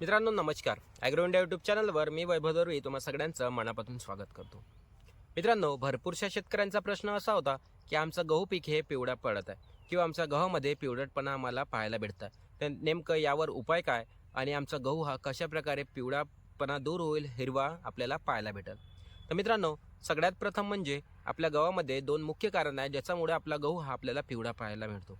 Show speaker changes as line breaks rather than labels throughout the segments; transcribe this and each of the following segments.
मित्रांनो नमस्कार. Agro India YouTube चॅनलवर मी वैभव दरवी तुम्हा सगळ्यांचं मनापासून स्वागत करतो. मित्रांनो भरपूरशा शेतकऱ्यांचा प्रश्न असा होता की आमचं गहू पीक हे पिवळा पडत आहे किंवा आमच्या गव्हामध्ये पिवळटपणा आम्हाला पाहायला भेटतं. आहे तर नेमकं यावर उपाय काय आणि आमचा गहू हा कशा प्रकारे पिवळापणा दूर होईल हिरवा आपल्याला पाहायला भेटेल. तर मित्रांनो सगळ्यात प्रथम म्हणजे आपल्या गव्हामध्ये दोन मुख्य कारण आहे ज्याच्यामुळे आपला गहू हा आपल्याला पिवळा पाहायला मिळतो.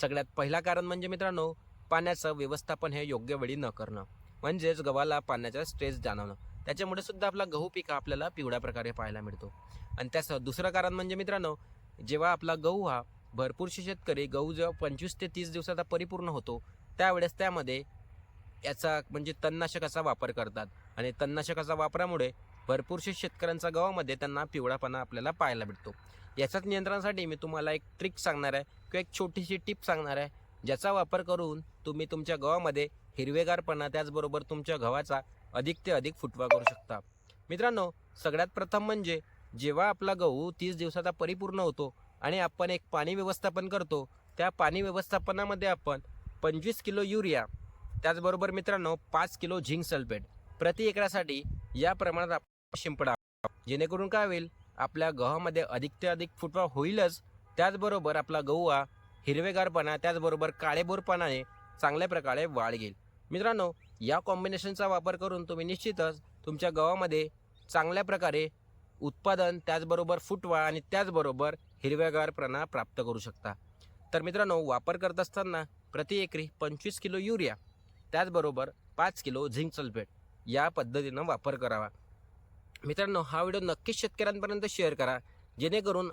सगळ्यात पहिला कारण म्हणजे मित्रांनो पाण्याचं व्यवस्थापन हे योग्य वेळी न करणं म्हणजेच गव्हाला पाण्याचा स्ट्रेस जाणवणं. त्याच्यामुळे सुद्धा आपला गहू पीक आपल्याला पिवळ्या प्रकारे पाहायला मिळतो. आणि त्याचं दुसरं कारण म्हणजे मित्रांनो जेव्हा आपला गहू हा भरपूरशे शेतकरी गहू जेव्हा पंचवीस ते तीस दिवसाचा परिपूर्ण होतो त्यावेळेस त्यामध्ये याचा म्हणजे तणनाशकाचा वापर करतात. आणि तणनाशकाचा वापरामुळे भरपूरशे शेतकऱ्यांचा गव्हामध्ये त्यांना पिवळापणा आपल्याला पाहायला भेटतो याच्याच नियंत्रणासाठी मी तुम्हाला एक ट्रिक सांगणार आहे किंवा एक छोटीशी टिप सांगणार आहे. ज्याचा वापर करून तुम्ही तुमच्या गव्हामध्ये हिरवेगारपणा त्याचबरोबर तुमच्या गव्हाचा अधिक ते अधिक फुटवा करू शकता. मित्रांनो सगळ्यात प्रथम म्हणजे जेव्हा आपला गहू तीस दिवसाचा परिपूर्ण होतो आणि आपण एक पाणी व्यवस्थापन करतो त्या पाणी व्यवस्थापनामध्ये आपण पंचवीस किलो युरिया त्याचबरोबर मित्रांनो पाच किलो झिंक सल्फेट प्रति एकरासाठी या प्रमाणात आपण शिंपडा जेणेकरून काय होईल आपल्या गव्हामध्ये अधिक ते अधिक फुटवा होईलच. त्याचबरोबर आपला गहू हा हिरवेगारपणा त्याचबरोबर काळेबोरपणाने चांगल्या प्रकारे वाढ घेईल. मित्रांनो या कॉम्बिनेशनचा वापर करून तुम्ही निश्चितच तुमच्या गव्हामध्ये चांगल्या प्रकारे उत्पादन त्याचबरोबर फुटवा आणि त्याचबरोबर हिरवेगारपणा प्राप्त करू शकता. तर मित्रांनो वापर करत असताना प्रति एकरी पंचवीस किलो युरिया त्याचबरोबर पाच किलो झिंक सल्फेट या पद्धतीनं वापर करावा. मित्रांनो हा व्हिडिओ नक्कीच शेतकऱ्यांपर्यंत शेअर करा जेणेकरून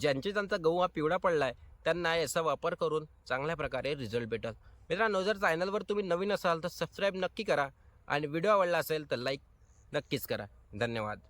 ज्यांचे त्यांचा गहू हा पिवळा पडला आहे त्यांना याचा वापर करून चांगल्या प्रकारे रिझल्ट भेटेल. मित्रांनो जर चॅनलवर तुम्ही नवीन असाल तर सबस्क्राईब नक्की करा आणि व्हिडिओ आवडला असेल तर लाईक नक्कीच करा. धन्यवाद.